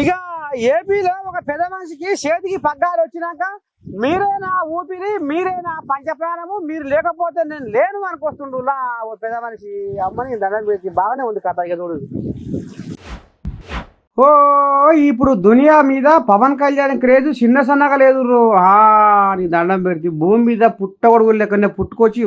ఇక ఏపీలో ఒక పెద్ద మనిషికి చేతికి పగ్గాలు వచ్చినాక మీరే నా ఊపిరి మీరే నా పంచప్రాణము మీరు లేకపోతే నేను లేను అనుకొస్తుండులా ఓ పెద్ద మనిషి. అమ్మని దండం పెట్టి బాగానే ఉంది కథ ఇక చూడు. ఓ ఇప్పుడు దునియా మీద పవన్ కళ్యాణ్ క్రేజ్ చిన్న సన్నగా లేదు అని నీ దండం పెడితే భూమి మీద పుట్టగొడుగు లేకుండా పుట్టుకొచ్చి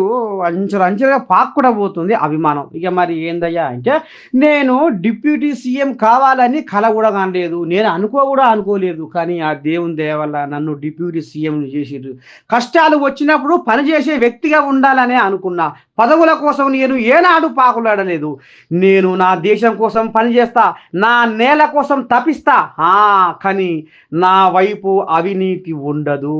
అంచెలు అంచెలుగా అంచులుగా పోతుంది అభిమానం. ఇక మరి ఏందయ్యా అంటే నేను డిప్యూటీ సీఎం కావాలని కల కూడా కానలేదు. నేను అనుకో కూడా అనుకోలేదు. కానీ ఆ దేవుని దయ వల్ల నన్ను డిప్యూటీ సీఎం చేసిరు కష్టాలు వచ్చినప్పుడు పనిచేసే వ్యక్తిగా ఉండాలనే అనుకున్నా. పదవుల కోసం నేను ఏనాడు పాకులాడలేదు. నేను నా దేశం కోసం పనిచేస్తా. నా నేల కోసం కోసం తపిస్తా. ఆ, కానీ నా వైపు అవినీతి ఉండదు.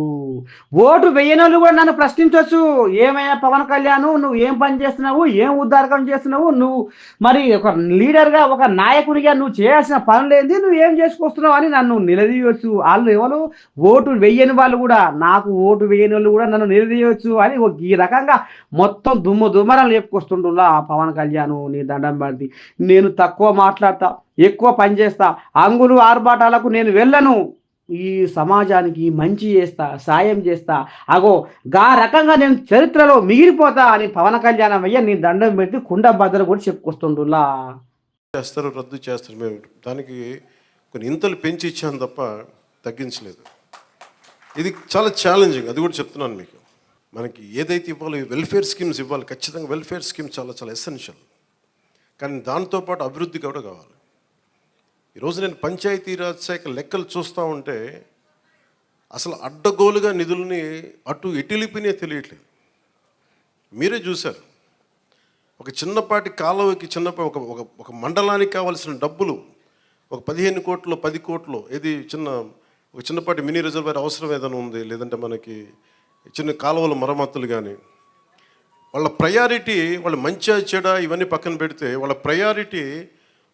ఓటు వేయనోళ్ళు కూడా నన్ను ప్రశ్నించవచ్చు ఏమైనా పవన్ కళ్యాణ్ నువ్వు ఏం పని చేస్తున్నావు? ఏం ఉద్దారకం చేస్తున్నావు? నువ్వు మరి ఒక లీడర్గా ఒక నాయకుడిగా నువ్వు చేయాల్సిన పనులు నువ్వు ఏం చేసుకొస్తున్నావు అని నన్ను నిలదీయవచ్చు వాళ్ళు ఎవరు? ఓటు వేయని వాళ్ళు కూడా. నాకు ఓటు వేయని వాళ్ళు కూడా నన్ను నిలదీయవచ్చు అని ఒక ఈ రకంగా మొత్తం దుమ్ము దుమ్మరం లేపుకొస్తుంటున్నా ఆ పవన్ కళ్యాణ్ నీ దండం పడి నేను తక్కువ మాట్లాడతా. ఎక్కువ పనిచేస్తా అంగులు ఆర్భాటాలకు నేను వెళ్ళను. ఈ సమాజానికి మంచి చేస్తా సాయం చేస్తా. అగో గా రకంగా నేను చరిత్రలో మిగిలిపోతా అని పవన్ కళ్యాణం అయ్యా నీ దండం పెట్టి కుండ భద్ర కూడా చెప్పుకొస్తుండులా. చేస్తారు రద్దు చేస్తారు మేము. దానికి కొన్ని ఇంతలు పెంచి ఇచ్చాను తప్ప తగ్గించలేదు. ఇది చాలా ఛాలెంజింగ్ అది కూడా చెప్తున్నాను మీకు. మనకి ఏదైతే ఇవ్వాలో వెల్ఫేర్ స్కీమ్స్ ఇవ్వాలి ఖచ్చితంగా వెల్ఫేర్ స్కీమ్స్ చాలా చాలా ఎసెన్షియల్ కానీ దాంతోపాటు అభివృద్ధి కూడా కావాలి. ఈరోజు నేను పంచాయతీరాజ్ శాఖ లెక్కలు చూస్తూ ఉంటే అసలు అడ్డగోలుగా నిధుల్ని అటు ఎటిలిపినే తెలియట్లేదు. మీరే చూశారు. ఒక చిన్నపాటి కాలువకి చిన్నపాటి ఒక ఒక ఒక మండలానికి కావాల్సిన డబ్బులు ఒక పదిహేను కోట్లు పది కోట్లు ఏది చిన్న ఒక చిన్నపాటి మినీ రిజర్వేర్ అవసరం ఏదైనా ఉంది లేదంటే మనకి చిన్న కాలువల మరమ్మతులు కానీ వాళ్ళ ప్రయారిటీ వాళ్ళ మంచి చెడ ఇవన్నీ పక్కన పెడితే వాళ్ళ ప్రయారిటీ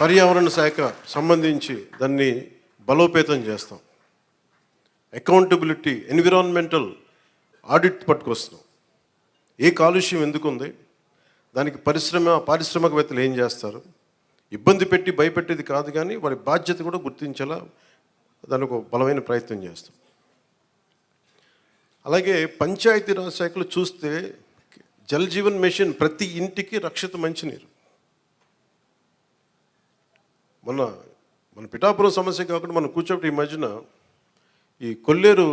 పర్యావరణ శాఖ సంబంధించి దాన్ని బలోపేతం చేస్తాం. అకౌంటబిలిటీ ఎన్విరాన్మెంటల్ ఆడిట్ పట్టుకొస్తున్నాం. ఏ కాలుష్యం ఎందుకుంది? దానికి పరిశ్రమ పారిశ్రామికవేత్తలు ఏం చేస్తారు? ఇబ్బంది పెట్టి భయపెట్టేది కాదు కానీ వారి బాధ్యత కూడా గుర్తించేలా దానికి ఒక బలమైన ప్రయత్నం చేస్తాం. అలాగే పంచాయతీరాజ్ శాఖలు చూస్తే జల్ జీవన్ మిషన్ ప్రతి ఇంటికి రక్షిత మంచినీరు. మొన్న మన పిఠాపురం సమస్య కాకుండా మనం కూర్చోబెట్టి ఈ మధ్యన ఈ కొల్లేరు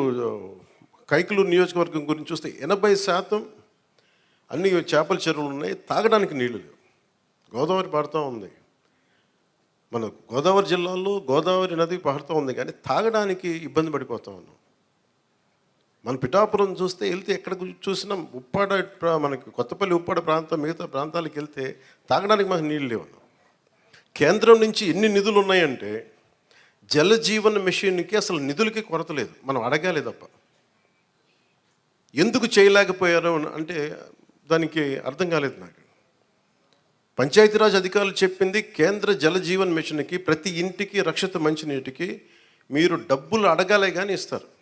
కైకలూరు నియోజకవర్గం గురించి చూస్తే ఎనభై శాతం అన్ని చేపల చెరువులు ఉన్నాయి తాగడానికి నీళ్ళు లేవు. గోదావరి పాడుతూ ఉంది. మన గోదావరి జిల్లాలో గోదావరి నది పాడుతూ ఉంది కానీ తాగడానికి ఇబ్బంది పడిపోతా ఉన్నాం. మన పిఠాపురం చూస్తే వెళ్తే ఎక్కడ చూసినా ఉప్పాడ మనకి కొత్తపల్లి ఉప్పాడ ప్రాంతం మిగతా ప్రాంతాలకు వెళ్తే తాగడానికి మాకు నీళ్ళు లేవు కేంద్రం నుంచి ఎన్ని నిధులు ఉన్నాయంటే జల జీవన మిషన్కి అసలు నిధులకి కొరత లేదు. మనం అడగాలి తప్ప. ఎందుకు చేయలేకపోయారు అంటే దానికి అర్థం కాలేదు నాకు. పంచాయతీరాజ్ అధికారులు చెప్పింది కేంద్ర జల జీవన్ మిషన్కి ప్రతి ఇంటికి రక్షిత మంచినీటికి మీరు డబ్బులు అడగాలే కానీ ఇస్తారు.